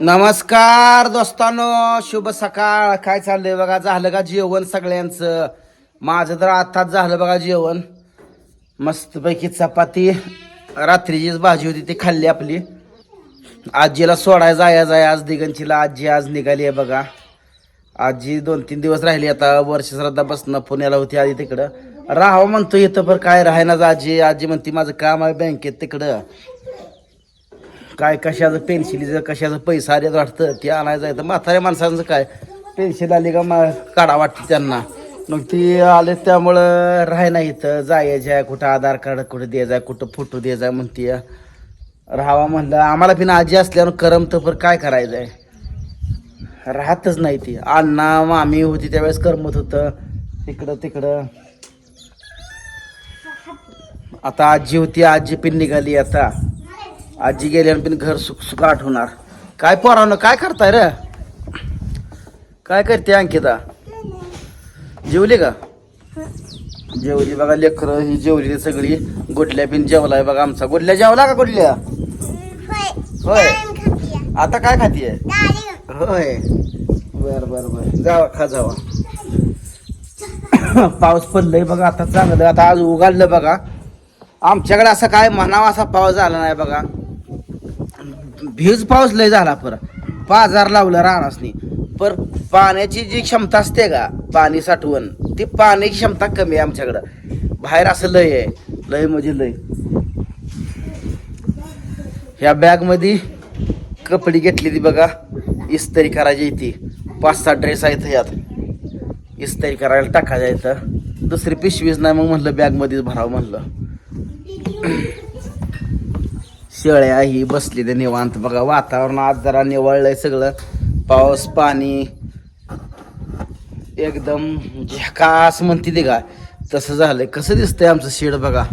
नमस्कार दोस्तांनो शुभ सकाळ. काय चाललंय बघा? झालं का जेवण सगळ्यांचं? माझं तर आताच झालं बघा जेवण. मस्तपैकी चपाती रात्रीचीच भाजी होती ती खाल्ली आपली. आजीला सोडायला जाया जाय आज दिगंचीला. आजी आज निघाली आहे बघा. आजी दोन तीन दिवस राहिली आता. वर्ष श्रद्धा बसणं पुण्याला होती आधी तिकडं. राहावं म्हणतो इथं पण काय राहायनाच आजी. आजी म्हणते माझं काम आहे बँकेत तिकडं. काय कशाचं पेन्शिलीचं कशाचं पैसा आले वाटतं ते आणायचं आहे. तर म्हाताऱ्या माणसांचं काय? पेन्शिल आली का मा काढा वाटतं त्यांना. मग ती आले त्यामुळं राहाय नाही इथं. जायचं आहे कुठं आधार कार्ड कुठं द्यायचं आहे कुठं फोटो द्यायचा आहे म्हणते. राहावा म्हणलं. आम्हाला पण आजी असल्यानं करमतं पण काय करायचं आहे? राहतच नाही ती. अण्णा मामी होती त्यावेळेस करमत होतं. तिकडं तिकडं. आता आजी होती आजी पण निघाली आता. आजी गेल्यानं पण घर सुख सुख आठवणार काय पोरानं काय करताय रे? काय करते अंकिता? जेवली का? जेवली बघा लेकरं ही जेवली सगळी. गोडल्या बिन जेवलाय बघा आमचा. गोडल्या जेवला का गोडल्या? होय. आता काय खातीये? होय. बर बर बर. जावा खा जावा. पाऊस पडलंय बघा आता चांगलं. आता आज उघडलं बघा. आमच्याकडे असं काय म्हणावा असा पाऊस झाला नाही बघा. भीज पाऊस लय झाला पर. बाजार लावलं रानासनी. पर पाण्याची जी क्षमता असते का पाणी साठवण ती पाण्याची क्षमता कमी आहे आमच्याकडं. बाहेर असं लय आहे. लय म्हणजे लय. ह्या बॅगमध्ये कपडे घेतली ती बघा. इस्त्री करायची ती पाच सहा ड्रेस आहेत यात इस्त्री करायला टाकायला इथं. दुसरी पिशवीच नाही मग म्हणलं बॅग मध्येच भरावं म्हणलं. शेळ्या ही बसली निवांत. बघा वातावरण आज जरा निवळलंय सगळं. पाऊस पाणी एकदम झकास म्हणते ते का तसं झालंय. कसं दिसतंय आमचं शेड बघा?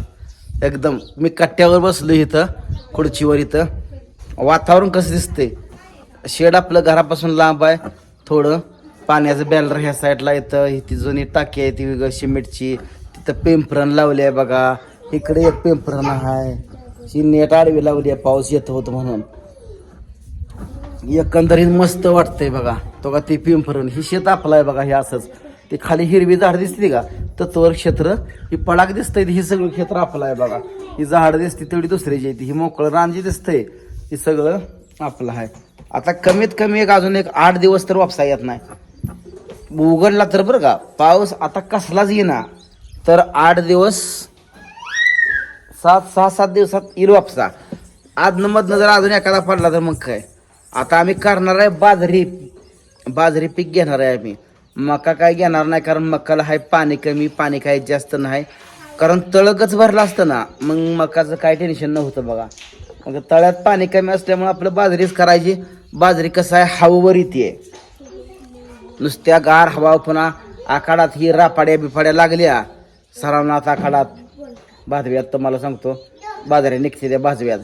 एकदम मी कट्ट्यावर बसलो इथं खुर्चीवर इथं. वातावरण कसं दिसतंय? शेड आपलं घरापासून लांब आहे थोडं. पाण्याचं बॅलर ह्या साईडला येतं ही ती जुनी टाकी आहे ती सिमेंटची. तिथं पेंपरण लावली आहे बघा. इकडे एक पेंपरण आहे. ही नेट आडवी लावली आहे पाऊस येत होत म्हणून. एकंदरीत मस्त वाटतंय बघा. तो का ती पिंपरण ही शेत आपलं आहे बघा हे असंच. ते खाली हिरवी झाड दिसते का? तत्वर क्षेत्र ही पडाक दिसतंय हे सगळं क्षेत्र आपलं आहे बघा. ही झाड दिसते तेवढी दुसऱ्याची आहे ती. ही मोकळं रांजी दिसतंय हे सगळं आपलं आहे. आता कमीत कमी एक अजून एक आठ दिवस तर वापसा येत नाही. उघडला तर बरं का पाऊस आता कसलाच येईना. तर आठ दिवस सात सहा सात दिवसात येईल वापसा. आदनं मधनं जर अजून एखादा पडला तर मग काय? आता आम्ही करणार आहे बाजरी. बाजरी पीक घेणार आहे आम्ही. मका काय घेणार नाही कारण मकाला आहे पाणी कमी पाणी काय जास्त नाही. कारण तळकच भरलं असतं ना मग मकाचं काय टेन्शन नव्हतं बघा. मग तळ्यात पाणी कमी असल्यामुळे आपलं बाजरीच करायची. बाजरी कसं आहे? हवेवर येते. नुसत्या गार हवा पुन्हा आखाडात ही रापाड्या बिफाड्या लागल्या. सरावनाथ आखाडात. भाजव्यात तुम्हाला सांगतो बाजारे निघते त्या भाजव्यात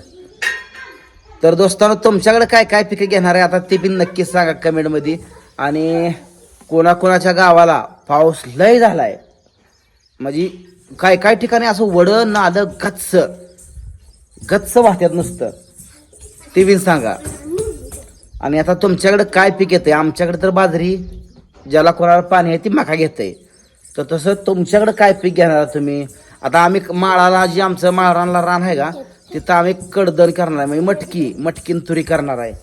तर दोस्तांनो तुमच्याकडे काय काय पिकं घेणार आहे? आता ते बी नक्कीच सांगा कमेंटमध्ये. आणि कोणाकोणाच्या गावाला पाऊस लय झालाय. म्हणजे काय काय ठिकाणी असं वडं नालं गच्च गच्च वाहत्यात नुसतं. ते बी सांगा. आणि आता तुमच्याकडे काय पीक येतं आहे आमच्याकडे तर बाजरी ज्याला कोणाला पाणी आहे ती मका आहे तर तसं तुमच्याकडे काय पीक घेणार तुम्ही? आता आम्ही माळाला जी आमचं माळरानला रान आहे का तिथं आम्ही कडदन करणार आहे. म्हणजे मटकी मटकीन तुरी करणार आहे.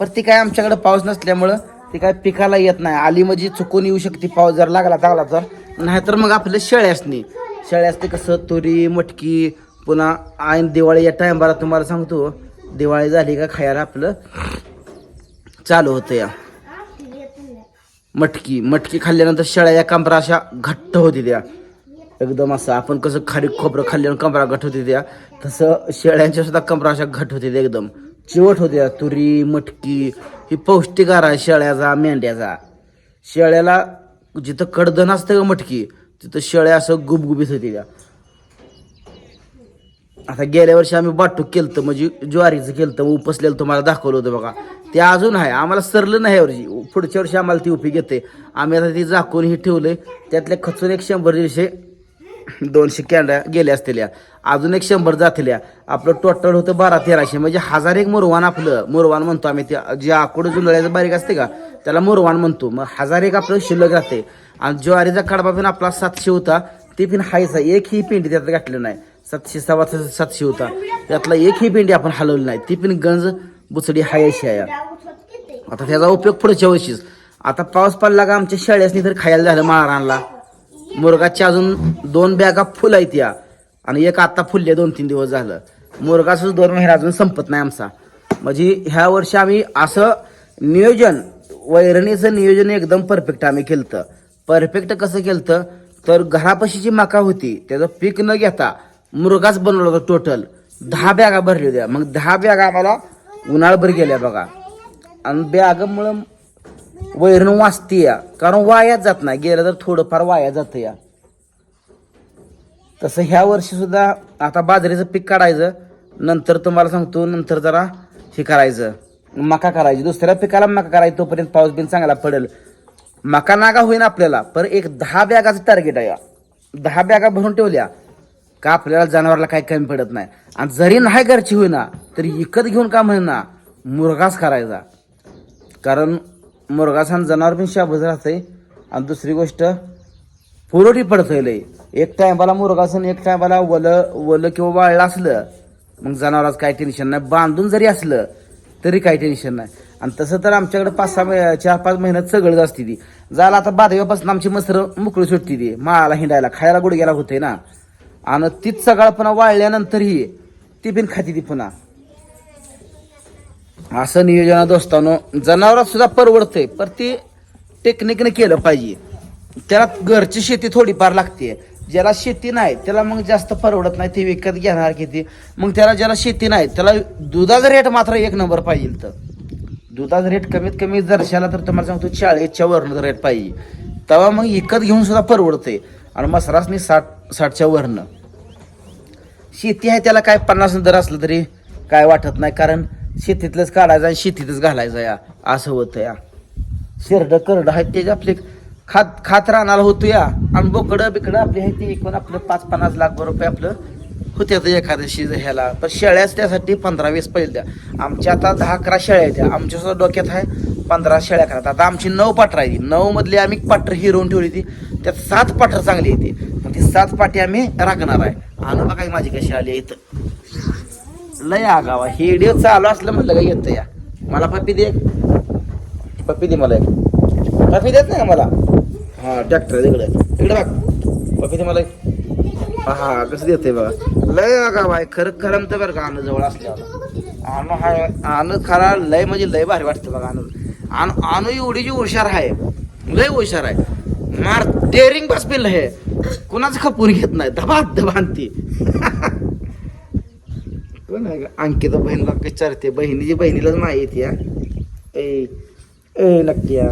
पण ती काय आमच्याकडे पाऊस नसल्यामुळं ती काय पिकाला येत नाही. आली म्हणजे चुकून येऊ शकते पाऊस जर लागला चांगला तर. नाहीतर मग आपलं शेळ्यासनी. शेळ्यासनी कसं तुरी मटकी पुन्हा आईन दिवाळी या टायमाला तुम्हाला सांगतो दिवाळी झाली का खायला आपलं चालू होतं या मटकी मटकी खाल्ल्यानंतर शेळ्या या कंबरा अशा घट्ट होती त्या एकदम असं आपण कसं खाली खोबरं खाल्ल्यानं कमरा घट होते त्या तसं शेळ्यांच्या सुद्धा कमरा अशा घट होते त्या एकदम. चिवट होत्या तुरी मटकी ही पौष्टिक आहार आहे शेळ्याचा मेंढ्याचा. शेळ्याला जिथं कडधन असतं का मटकी तिथं शेळ्या असं गुबगुबीत होती त्या. आता गेल्या वर्षी आम्ही बाटूक केलं म्हणजे ज्वारीचं केलं उपसलेलं तुम्हाला दाखवलं होतं बघा. ते अजून आहे आम्हाला सरलं नाही यावर्षी पुढच्या वर्षी आम्हाला ती उपी घेते. आम्ही आता ती झाकून ही ठेवलंय त्यातले खचून एक शंभर दीडशे दोनशे कॅन्ड्या गेल्या असलेल्या अजून एक शंभर जातल्या आपलं टोटल होतं बारा तेराशे. म्हणजे हजार एक मुरवान आपलं मुरवान म्हणतो आम्ही ते जे आकुड जुंदळ्याचं बारीक असते का त्याला मुरवान म्हणतो. मग हजार एक आपलं शिल्लक राहते. आणि ज्वारीचा कडबा पण आपला सातशे होता ती पण हायचा. एक ही पेंडी त्यात घातली नाही. सातशे सव्वा सातशे होता. त्यातला एक ही पेंडी आपण हलवली नाही. ती पण गंज बुचडी हायशी आहे आता त्याचा उपयोग पुढच्या वर्षीच. आता पाऊस पडला का आमच्या शाळेसनी तर खायला झालं महाराणला मुरगाच्या अजून दोन बॅगा फुल आहेत या. आणि एक आता फुलले दोन तीन दिवस झालं. मुरगाचं दोन महिना अजून संपत नाही आमचा. म्हणजे ह्या वर्षी आम्ही असं नियोजन वैरणीचं नियोजन एकदम परफेक्ट आम्ही केलं परफेक्ट कसं केलं तर घरापाशीची मका होती त्याचं पीक न घेता मुरगाच बनवला होता टोटल दहा बॅगा भरल्या होत्या. मग दहा बॅगा आम्हाला उन्हाळभर गेल्या बघा. आणि बॅगमुळं वैरण वाचते या कारण वाया जात नाही. गेलं तर थोडंफार वाया जातं या तसं ह्या वर्षी सुद्धा आता बाजरीचं पीक काढायचं. नंतर तुम्हाला सांगतो नंतर जरा हे करायचं. मका करायची. दुसऱ्या पिकाला मका करायची. तोपर्यंत पाऊस बिन चांगला पडेल. मका नागा होईन आपल्याला पर एक दहा बॅगाचं टार्गेट आहे. दहा बॅगा भरून ठेवल्या का आपल्याला जनावरला काही कमी पडत नाही. आणि जरी नाही घरची होईना तरी विकत घेऊन का म्हणा मुरगाच करायचा. कारण मुरगासान जनावर पण शाबत राहतंय. आणि दुसरी गोष्ट पुरोटी पडतंय लय. एक टायमाला मुरगासन एक टायमाला वल वल किंवा वाळलं असलं मग जनावराचं काही टेन्शन नाही. बांधून जरी असलं तरी काही टेन्शन नाही. आणि तसं तर आमच्याकडे पाच सहा चार पाच महिन्यात सगळं असते ती. झालं आता बादव्यापासून आमची मसर मोकळी सुटती ती. माळाला हिंडायला खायला गुडघ्याला होते ना. आणि तीच सगळं पुन्हा वाळल्यानंतरही ती बिन खाती ती पुन्हा. असं नियोजनात दोस्तानो. जनावरात सुद्धा परवडतंय पर ती टेक्निकने केलं पाहिजे. त्याला घरची शेती थोडीफार लागते ज्याला शेती नाही त्याला मग जास्त परवडत नाही ते विकत घेणार किती? मग त्याला ज्याला शेती नाही त्याला दुधाचा रेट मात्र एक नंबर पाहिजे तर दुधाचा रेट कमीत कमी जरशाला तर तुम्हाला सांगतो चाळीसच्या वरनं रेट पाहिजे. तेव्हा मग विकत घेऊन सुद्धा परवडते आणि मसरासनी साठ साठच्या वरनं. शेती आहे त्याला काय पन्नास दर असलं तरी काय वाटत नाही कारण शेतीतलंच काढायचं आणि शेतीतच घालायचं या. असं होतं या. शेरड करड आहेत ते आपले खात खात राहणार होतो या. आणि बोकडं बिकडं आपली आहे ते एकूण आपलं पाच पन्नास लाख रुपये आपलं होते आता शिज ह्याला. पण शेळ्याच त्यासाठी पंधरा वीस पहिले द्या. आमच्या आता दहा अकरा शेळ्या आहेत त्या. आमच्या सुद्धा डोक्यात आहे पंधरा शेळ्या करतात आता आमची नऊ पाटर आहे ती. नऊ मधली आम्ही पाटर हिरवून ठेवली ती. त्यात सात पाटर चांगली येते मग ती सात पाटी आम्ही राखणार आहे. आणि बघा माझी कशी आली इथं. लय आगावा हे व्हिडिओ चालू असलं म्हणलं का येतं या. मला पप्पी दे. पप्पी दे मला एक. पप्पी देत नाही का मला? हा ट्रॅक्टर इकडे इकडे बघ. पप्पी दे मला एक. हा कसं देते बघा. लय आगाव आहे. खरं खरं तर बरं का आनं जवळ असल्यावर. आणू हाय आणू खरा लय म्हणजे लय भारी वाटतं बघा आणू आणू आणू एवढी जी हुशार आहे लय हुशार आहे. मार डेअरिंग बस पिल्ल हे. कुणाचं खपून घेत नाही. धबात धबांती ती कोण आहे का अंकित बहीणला विचारते बहिणीची बहिणीलाच नाही येते या. ए ए नक्की या.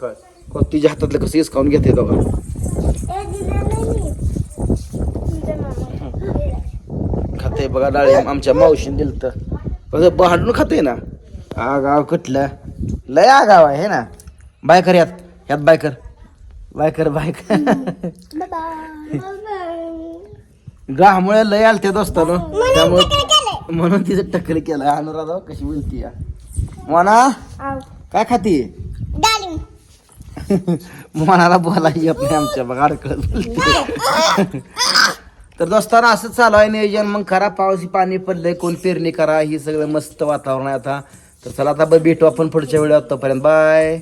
काय? को तिच्या हातातलं कसं हिसकावून घेते दोघा. खाते बघा डाळी आमच्या मावशीने दिलं तर कसं भांडून खाते ना. आगाव कुठलं? लय आगाव आहे हे ना. बायकर यात. यात बायकर बायकर बायकर गामुळे लय आलते दोस्तानो. त्यामुळे म्हणून तिचं टक्कल केलं अनुराधा कशी बोलती या? म्हणा काय खाती? मनाला बोलायची आपली आमच्या बघा अडकळत बोलते तर दोस्ताना असं चालू आहे नियोजन. मग करा पावसी पाणी पडलंय कोण पेरणी करा. ही सगळं मस्त वातावरण आहे आता. तर चला आता भेटू आपण पुढच्या वेळेत तोपर्यंत बाय